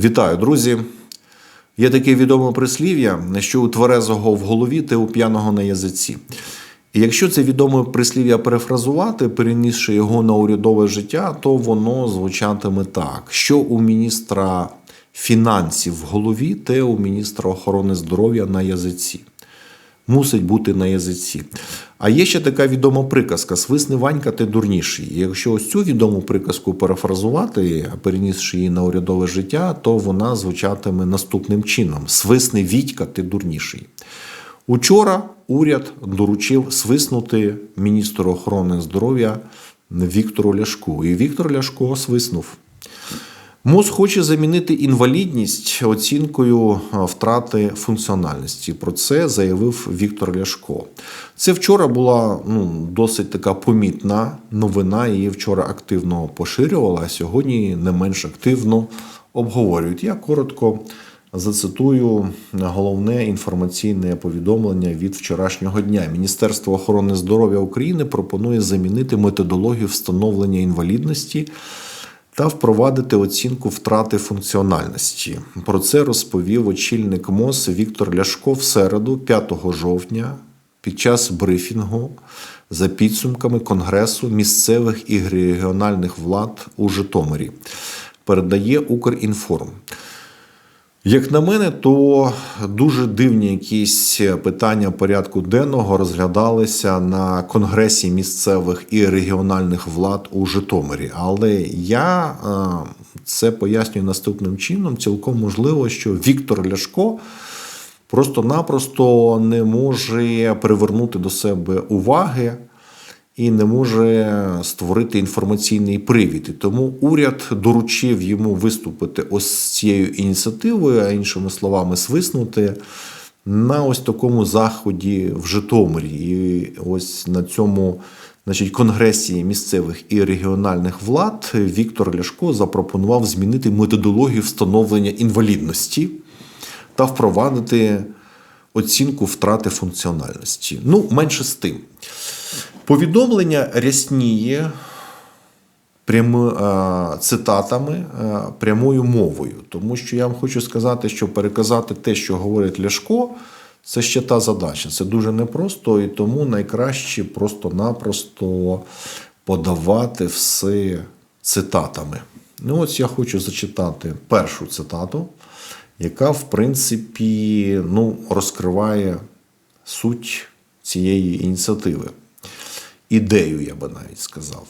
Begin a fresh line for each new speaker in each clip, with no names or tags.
Вітаю, друзі! Є таке відоме прислів'я, що у тверезого в голові, те у п'яного на язиці. І якщо це відоме прислів'я перефразувати, перенісши його на урядове життя, то воно звучатиме так: що у міністра фінансів в голові, те у міністра охорони здоров'я на язиці. Мусить бути на язиці. А є ще така відома приказка Свисни Ванька, ти дурніший. Якщо ось цю відому приказку перефразувати, перенісши її на урядове життя, то вона звучатиме наступним чином: Свисни Вітька, ти дурніший. Учора уряд доручив свиснути міністру охорони здоров'я Віктору Ляшку. І Віктор Ляшко свиснув. МОЗ хоче замінити інвалідність оцінкою втрати функціональності. Про це заявив Віктор Ляшко. Це вчора була ну, досить така помітна новина. Її вчора активно поширювала, а сьогодні не менш активно обговорюють. Я коротко зацитую головне інформаційне повідомлення від вчорашнього дня. Міністерство охорони здоров'я України пропонує замінити методологію встановлення інвалідності та впровадити оцінку втрати функціональності. Про це розповів очільник МОЗ Віктор Ляшко в середу, 5 жовтня, під час брифінгу за підсумками Конгресу місцевих і регіональних влад у Житомирі. Передає Укрінформ. Як на мене, то дуже дивні якісь питання порядку денного розглядалися на конгресі місцевих і регіональних влад у Житомирі. Але я е, це пояснюю наступним чином: цілком можливо, що Віктор Ляшко просто-напросто не може привернути до себе уваги. І не може створити інформаційний привід. І тому уряд доручив йому виступити ось з цією ініціативою, а іншими словами, свиснути на ось такому заході в Житомирі. І ось на цьому значить, конгресі місцевих і регіональних влад Віктор Ляшко запропонував змінити методологію встановлення інвалідності та впровадити оцінку втрати функціональності. Ну, менше з тим. Повідомлення рясніє прями, е, цитатами е, прямою мовою, тому що я вам хочу сказати, що переказати те, що говорить Ляшко, це ще та задача. Це дуже непросто, і тому найкраще просто-напросто подавати все цитатами. Ну, ось я хочу зачитати першу цитату, яка, в принципі, ну, розкриває суть цієї ініціативи ідею, я би навіть сказав.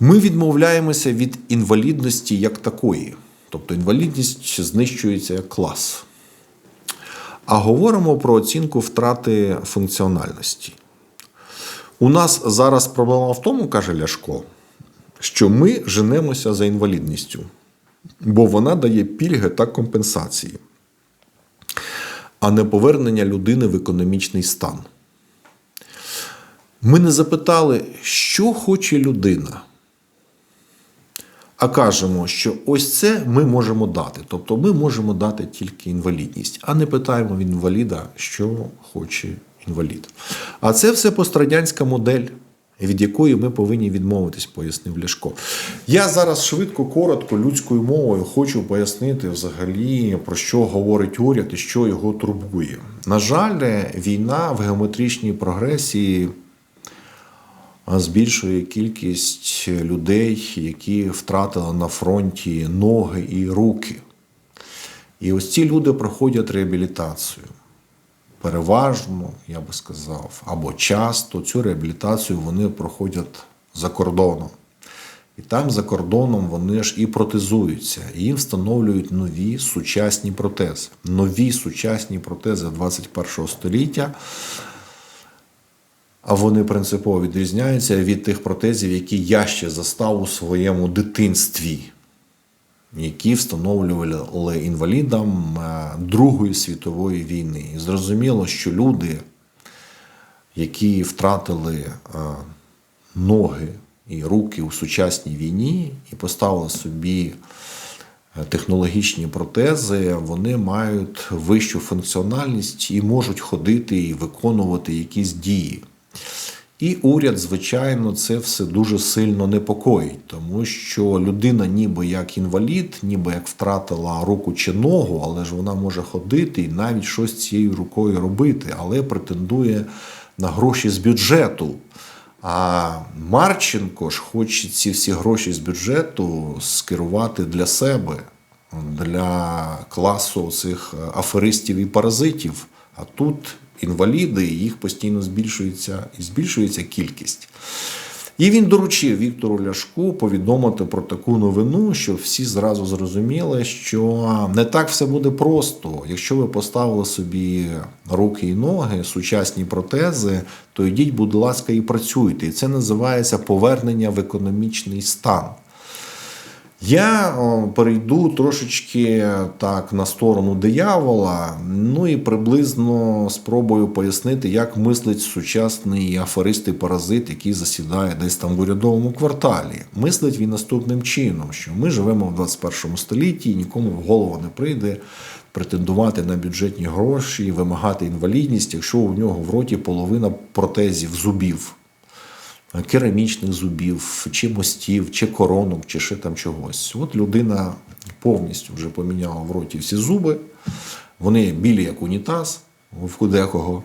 Ми відмовляємося від інвалідності як такої. Тобто інвалідність знищується як клас. А говоримо про оцінку втрати функціональності. У нас зараз проблема в тому, каже Ляшко, що ми женемося за інвалідністю, бо вона дає пільги та компенсації, а не повернення людини в економічний стан. Ми не запитали, що хоче людина. А кажемо, що ось це ми можемо дати. Тобто ми можемо дати тільки інвалідність, а не питаємо в інваліда, що хоче інвалід. А це все пострадянська модель, від якої ми повинні відмовитись, пояснив Ляшко. Я зараз швидко, коротко, людською мовою хочу пояснити взагалі, про що говорить уряд і що його турбує. На жаль, війна в геометричній прогресії збільшує кількість людей, які втратили на фронті ноги і руки. І ось ці люди проходять реабілітацію. Переважно, я би сказав, або часто цю реабілітацію вони проходять за кордоном. І там за кордоном вони ж і протезуються, і їм встановлюють нові сучасні протези. Нові сучасні протези 21 століття. А вони принципово відрізняються від тих протезів, які я ще застав у своєму дитинстві, які встановлювали інвалідам Другої світової війни. І зрозуміло, що люди, які втратили ноги і руки у сучасній війні і поставили собі технологічні протези, вони мають вищу функціональність і можуть ходити і виконувати якісь дії. І уряд, звичайно, це все дуже сильно непокоїть, тому що людина, ніби як інвалід, ніби як втратила руку чи ногу, але ж вона може ходити і навіть щось цією рукою робити, але претендує на гроші з бюджету. А Марченко ж хоче ці всі гроші з бюджету скерувати для себе, для класу цих аферистів і паразитів. А тут інваліди, і їх постійно збільшується і збільшується кількість. І він доручив Віктору Ляшку повідомити про таку новину, щоб всі зразу зрозуміли, що не так все буде просто. Якщо ви поставили собі руки і ноги, сучасні протези, то йдіть, будь ласка, і працюйте. І це називається повернення в економічний стан. Я перейду трошечки так на сторону диявола, ну і приблизно спробую пояснити, як мислить сучасний аферист і паразит, який засідає десь там в урядовому кварталі. Мислить він наступним чином, що ми живемо в 21 столітті, і нікому в голову не прийде претендувати на бюджетні гроші, вимагати інвалідність, якщо у нього в роті половина протезів зубів керамічних зубів, чи мостів, чи коронок, чи ще там чогось. От людина повністю вже поміняла в роті всі зуби, вони білі, як унітаз, в декого.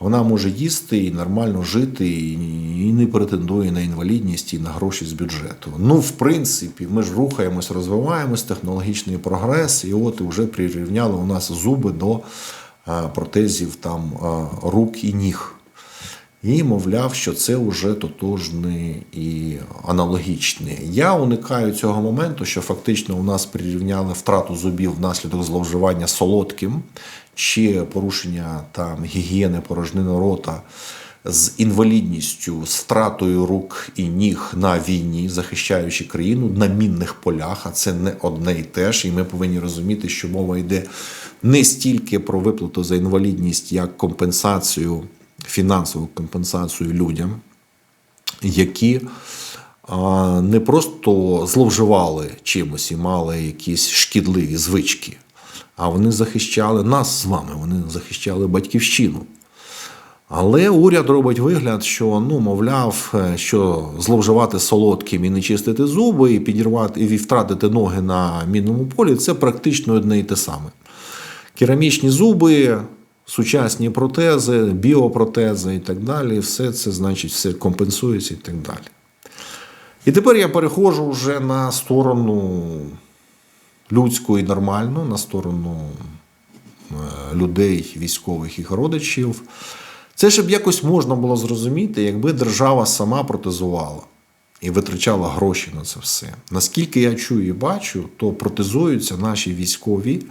Вона може їсти і нормально жити, і не претендує на інвалідність і на гроші з бюджету. Ну, в принципі, ми ж рухаємось, розвиваємось, технологічний прогрес, і от вже прирівняли у нас зуби до протезів там рук і ніг. І мовляв, що це вже тотожне і аналогічне. Я уникаю цього моменту, що фактично у нас прирівняли втрату зубів внаслідок зловживання солодким чи порушення там гігієни порожнини рота з інвалідністю, з втратою рук і ніг на війні, захищаючи країну на мінних полях. А це не одне і те ж. І ми повинні розуміти, що мова йде не стільки про виплату за інвалідність як компенсацію фінансову компенсацію людям, які не просто зловживали чимось і мали якісь шкідливі звички, а вони захищали нас з вами, вони захищали батьківщину. Але уряд робить вигляд, що ну, мовляв, що зловживати солодким і не чистити зуби, і підірвати і втратити ноги на мінному полі це практично одне і те саме. Керамічні зуби, сучасні протези, біопротези і так далі. Все це значить, все компенсується і так далі. І тепер я переходжу вже на сторону людську і нормальну, на сторону е, людей, військових їх родичів. Це щоб якось можна було зрозуміти, якби держава сама протезувала і витрачала гроші на це все. Наскільки я чую і бачу, то протезуються наші військові,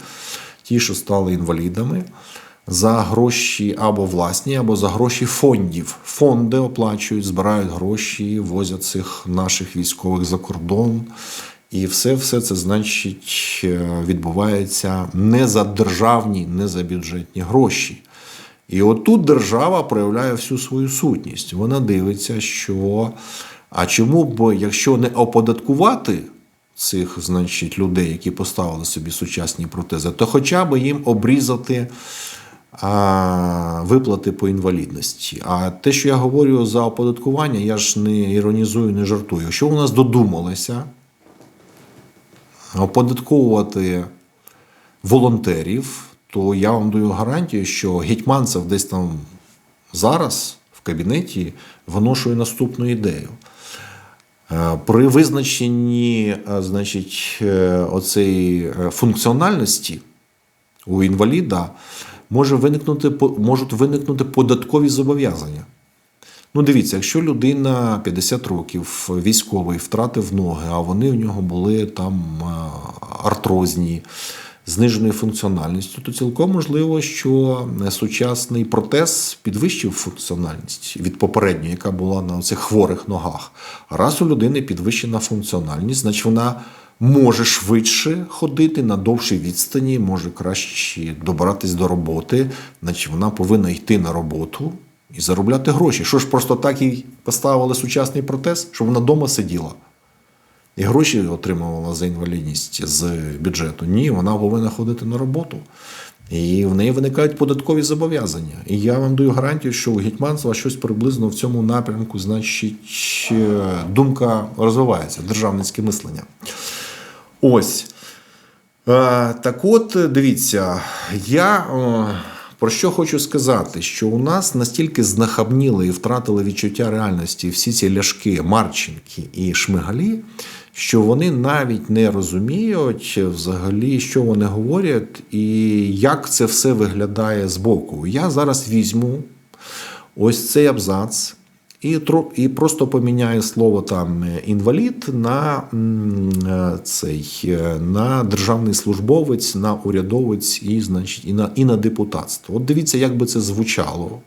ті, що стали інвалідами за гроші або власні, або за гроші фондів. Фонди оплачують, збирають гроші, возять цих наших військових за кордон. І все все це значить е, відбувається не за державні, не за бюджетні гроші. І отут держава проявляє всю свою сутність. Вона дивиться, що а чому б, якщо не оподаткувати цих, значить, людей, які поставили собі сучасні протези, то хоча б їм обрізати виплати по інвалідності. А те, що я говорю за оподаткування, я ж не іронізую, не жартую. Якщо у нас додумалися оподатковувати волонтерів, то я вам даю гарантію, що гетьманцев десь там зараз в кабінеті виношує наступну ідею. Е, при визначенні е, значить, е, оцеї функціональності у інваліда може виникнути, можуть виникнути податкові зобов'язання. Ну, дивіться, якщо людина 50 років військовий втратив ноги, а вони в нього були там артрозні, зниженою функціональністю, то цілком можливо, що сучасний протез підвищив функціональність від попередньої, яка була на цих хворих ногах. Раз у людини підвищена функціональність, значить вона може швидше ходити на довшій відстані, може краще добиратись до роботи, значить вона повинна йти на роботу і заробляти гроші. Що ж просто так їй поставили сучасний протез, щоб вона вдома сиділа. І гроші отримувала за інвалідність з бюджету. Ні, вона повинна ходити на роботу. І в неї виникають податкові зобов'язання. І я вам даю гарантію, що у гетьманства щось приблизно в цьому напрямку, значить, е, думка розвивається, державницьке мислення. Ось. Е, Так от, дивіться, я про що хочу сказати, що у нас настільки знахабніли і втратили відчуття реальності всі ці ляшки, Марченки і Шмигалі, що вони навіть не розуміють взагалі, що вони говорять і як це все виглядає збоку. Я зараз візьму ось цей абзац. І, і просто поміняю слово там е, інвалід на е, цей е, на державний службовець, на урядовець і, значить, і на, і на депутатство. От дивіться, як би це звучало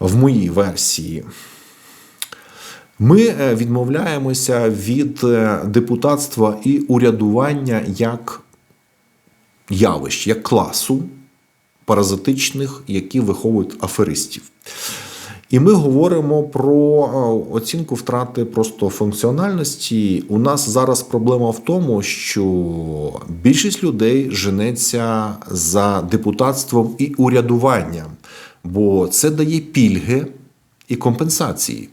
в моїй версії. Ми відмовляємося від депутатства і урядування як явищ, як класу паразитичних, які виховують аферистів. І ми говоримо про е, оцінку втрати просто функціональності. У нас зараз проблема в тому, що більшість людей женеться за депутатством і урядуванням, бо це дає пільги і компенсації.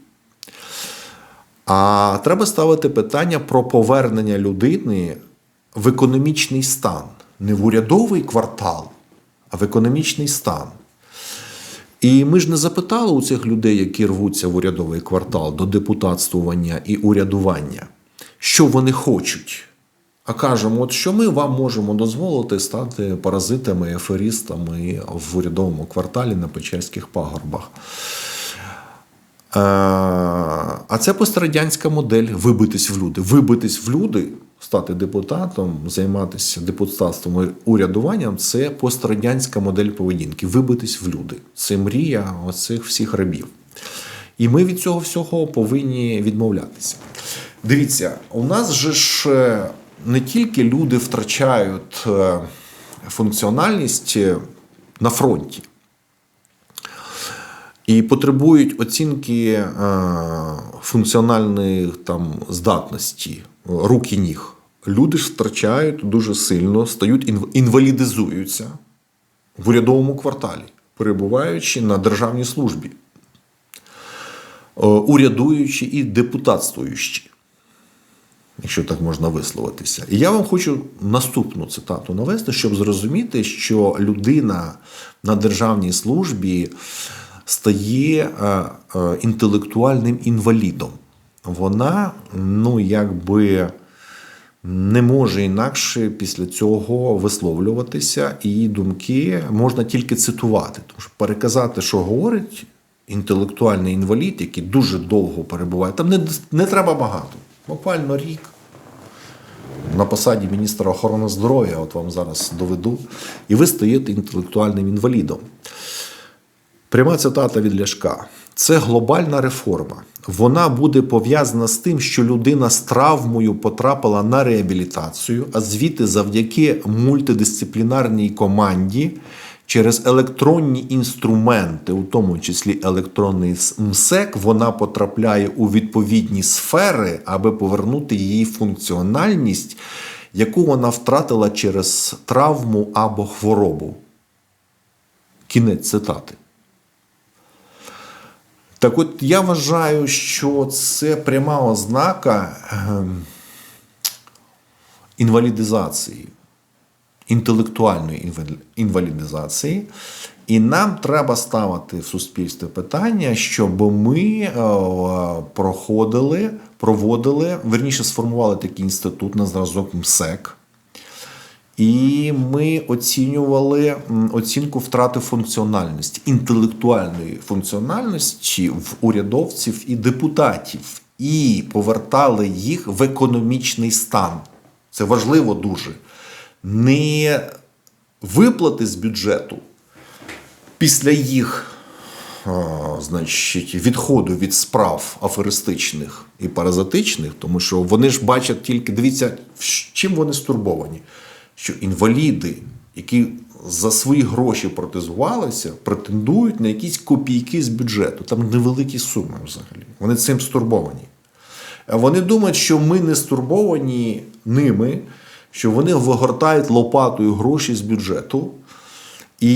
А треба ставити питання про повернення людини в економічний стан, не в урядовий квартал, а в економічний стан. І ми ж не запитали у цих людей, які рвуться в урядовий квартал до депутатствування і урядування, що вони хочуть. А кажемо, от що ми вам можемо дозволити стати паразитами, аферістами в урядовому кварталі на Печерських пагорбах. Е, А це пострадянська модель вибитись в люди. Вибитись в люди, стати депутатом, займатися депутатством і урядуванням це пострадянська модель поведінки. Вибитись в люди. Це мрія оцих всіх рабів. І ми від цього всього повинні відмовлятися. Дивіться, у нас же ж е, не тільки люди втрачають е, функціональність е, на фронті і потребують оцінки функціональної там здатності рук і ніг. Люди втрачають дуже сильно, стають інв- інвалідизуються в урядовому кварталі, перебуваючи на державній службі, е, урядуючи і депутатствуючи, якщо так можна висловитися. І я вам хочу наступну цитату навести, щоб зрозуміти, що людина на державній службі стає е, е, інтелектуальним інвалідом. Вона, ну, якби не може інакше після цього висловлюватися, і її думки можна тільки цитувати. Тому що переказати, що говорить інтелектуальний інвалід, який дуже довго перебуває, там не, не треба багато. Буквально рік. На посаді міністра охорони здоров'я, от вам зараз доведу, і ви стаєте інтелектуальним інвалідом. Пряма цитата від Ляшка. Це глобальна реформа. Вона буде пов'язана з тим, що людина з травмою потрапила на реабілітацію, а звідти завдяки мультидисциплінарній команді через електронні інструменти, у тому числі електронний МСЕК, вона потрапляє у відповідні сфери, аби повернути її функціональність, яку вона втратила через травму або хворобу. Кінець цитати. Так от я вважаю, що це пряма ознака ем, інвалідизації, інтелектуальної інвалідизації. І нам треба ставити в суспільстві питання, щоб ми е, проходили, проводили, верніше сформували такий інститут на зразок МСЕК. І ми оцінювали оцінку втрати функціональності, інтелектуальної функціональності в урядовців і депутатів, і повертали їх в економічний стан. Це важливо дуже. Не виплати з бюджету після їх значить, відходу від справ аферистичних і паразитичних, тому що вони ж бачать тільки, дивіться, чим вони стурбовані. Що інваліди, які за свої гроші протезувалися, претендують на якісь копійки з бюджету. Там невеликі суми взагалі. Вони цим стурбовані. Вони думають, що ми не стурбовані ними, що вони вигортають лопатою гроші з бюджету, і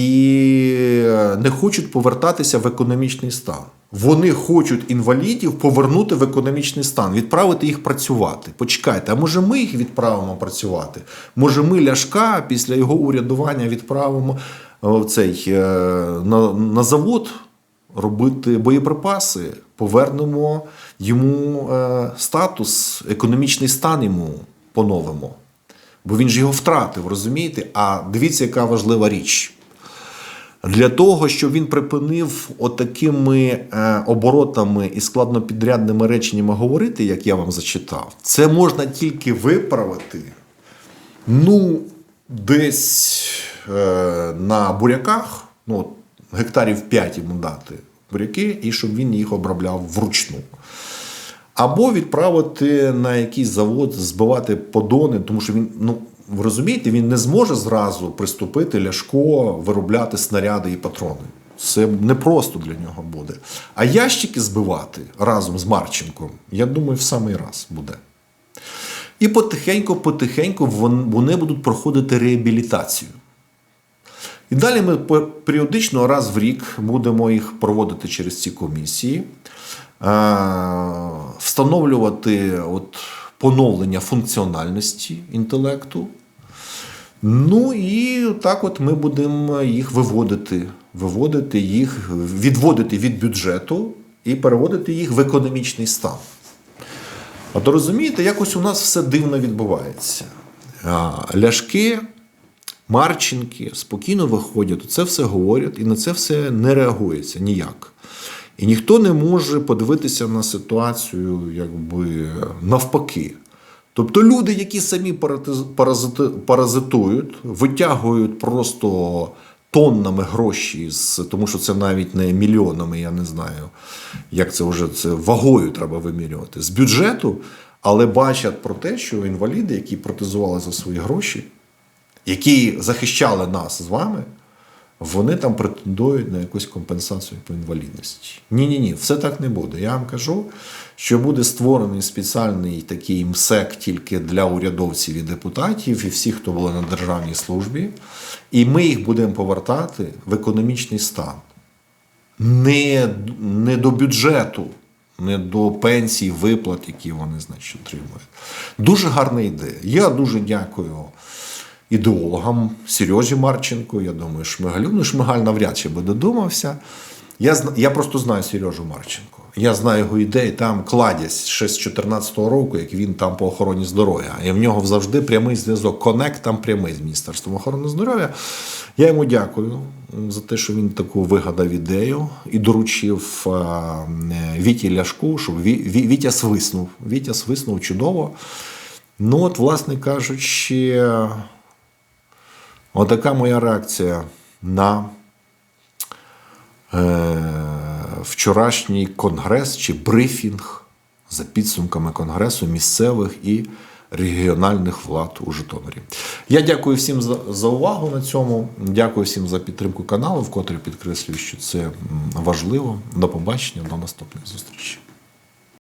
не хочуть повертатися в економічний стан. Вони хочуть інвалідів повернути в економічний стан, відправити їх працювати. Почекайте, а може ми їх відправимо працювати? Може, ми Ляшка після його урядування відправимо е, в цей, е, на, на завод робити боєприпаси, повернемо йому е, статус, економічний стан йому поновимо. Бо він ж його втратив, розумієте? А дивіться, яка важлива річ. Для того, щоб він припинив отакими е, оборотами і складнопідрядними реченнями говорити, як я вам зачитав, це можна тільки виправити. Ну, десь е, на буряках, ну, гектарів 5 йому дати буряки, і щоб він їх обробляв вручну. Або відправити на якийсь завод, збивати подони, тому що він, ну ви розумієте, він не зможе зразу приступити ляшко, виробляти снаряди і патрони. Це непросто для нього буде. А ящики збивати разом з Марченком, я думаю, в самий раз буде. І потихеньку-потихеньку вони будуть проходити реабілітацію. І далі ми періодично раз в рік будемо їх проводити через ці комісії, е, встановлювати от поновлення функціональності інтелекту. Ну і так от ми будемо їх виводити, виводити їх, відводити від бюджету і переводити їх в економічний стан. А то розумієте, якось у нас все дивно відбувається. Ляшки, Марченки спокійно виходять, це все говорять, і на це все не реагується ніяк. І ніхто не може подивитися на ситуацію якби навпаки. Тобто люди, які самі паразитують, витягують просто тоннами гроші, з, тому що це навіть не мільйонами, я не знаю, як це вже це вагою треба вимірювати з бюджету, але бачать про те, що інваліди, які протезували за свої гроші, які захищали нас з вами, вони там претендують на якусь компенсацію по інвалідності. Ні, ні, ні, все так не буде. Я вам кажу, що буде створений спеціальний такий МСЕК тільки для урядовців і депутатів, і всіх, хто були на державній службі, і ми їх будемо повертати в економічний стан. Не, не до бюджету, не до пенсій, виплат, які вони значить, отримують. Дуже гарна ідея. Я дуже дякую ідеологам Сережі Марченку. Я думаю, Шмигалю. Ну, Шмигаль навряд чи би додумався. Я, я просто знаю Сережу Марченко. Я знаю його ідеї, там кладязь ще з 2014 року, як він там по охороні здоров'я. І в нього завжди прямий зв'язок. Конект там прямий з Міністерством охорони здоров'я. Я йому дякую за те, що він таку вигадав ідею і доручив е, Віті Ляшку, щоб Ві- Ві- Вітя свиснув. Вітя свиснув чудово. Ну, от, власне кажучи, отака моя реакція на е, вчорашній конгрес чи брифінг за підсумками конгресу місцевих і регіональних влад у Житомирі. Я дякую всім за, за увагу на цьому. Дякую всім за підтримку каналу, вкотре підкреслюю, що це важливо. До побачення, до наступних зустрічей.